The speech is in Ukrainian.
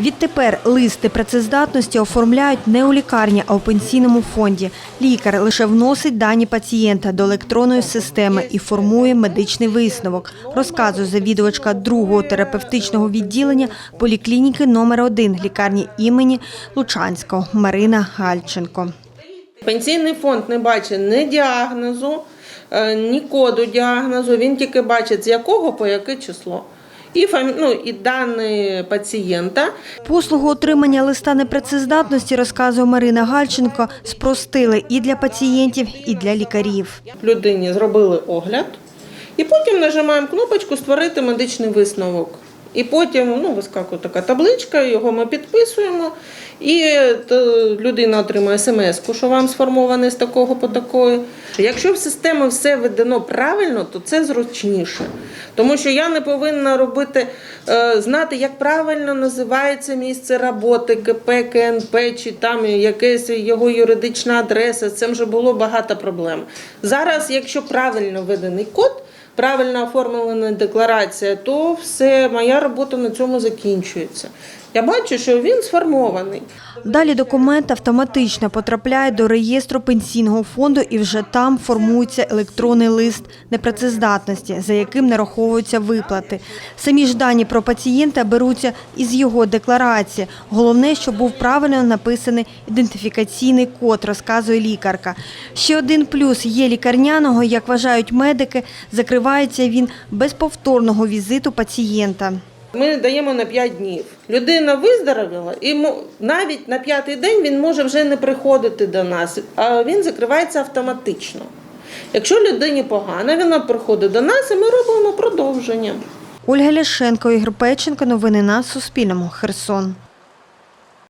Відтепер листи працездатності оформляють не у лікарні, а у пенсійному фонді. Лікар лише вносить дані пацієнта до електронної системи і формує медичний висновок, розказує завідувачка другого терапевтичного відділення поліклініки номер 1 лікарні імені Лучанського Марина Гальченко. Пенсійний фонд не бачить ні діагнозу, е, ні коду діагнозу. Він тільки бачить, з якого по яке число. І, ну, і дані пацієнта. Послугу отримання листа непрацездатності, розказує Марина Гальченко, спростили і для пацієнтів, і для лікарів. Людині зробили огляд, і потім нажимаємо кнопочку Створити медичний висновок. І потім ну, вискакує така табличка, його ми підписуємо, і то людина отримує смс, що вам сформований з такого по такої. Якщо в систему все введено правильно, то це зручніше. Тому що я не повинна робити, е, знати, як правильно називається місце роботи, КП, КНП, чи там якась його юридична адреса. Цим вже було багато проблем. Зараз, якщо правильно введений код, правильно оформлена декларація, то все, моя робота на цьому закінчується. Я бачу, що він сформований. Далі документ автоматично потрапляє до реєстру пенсійного фонду і вже там формується електронний лист непрацездатності, за яким нараховуються виплати. Самі ж дані про пацієнта беруться із його декларації. Головне, щоб був правильно написаний ідентифікаційний код, розказує лікарка. Ще один плюс є лікарняного, як вважають медики, закривається він без повторного візиту пацієнта. Ми даємо на 5 днів. Людина виздоровіла, і навіть на п'ятий день він може вже не приходити до нас, а він закривається автоматично. Якщо людині погано, вона приходить до нас і ми робимо продовження. Ольга Ляшенко, Ігор Печенко. Новини на Суспільному. Херсон.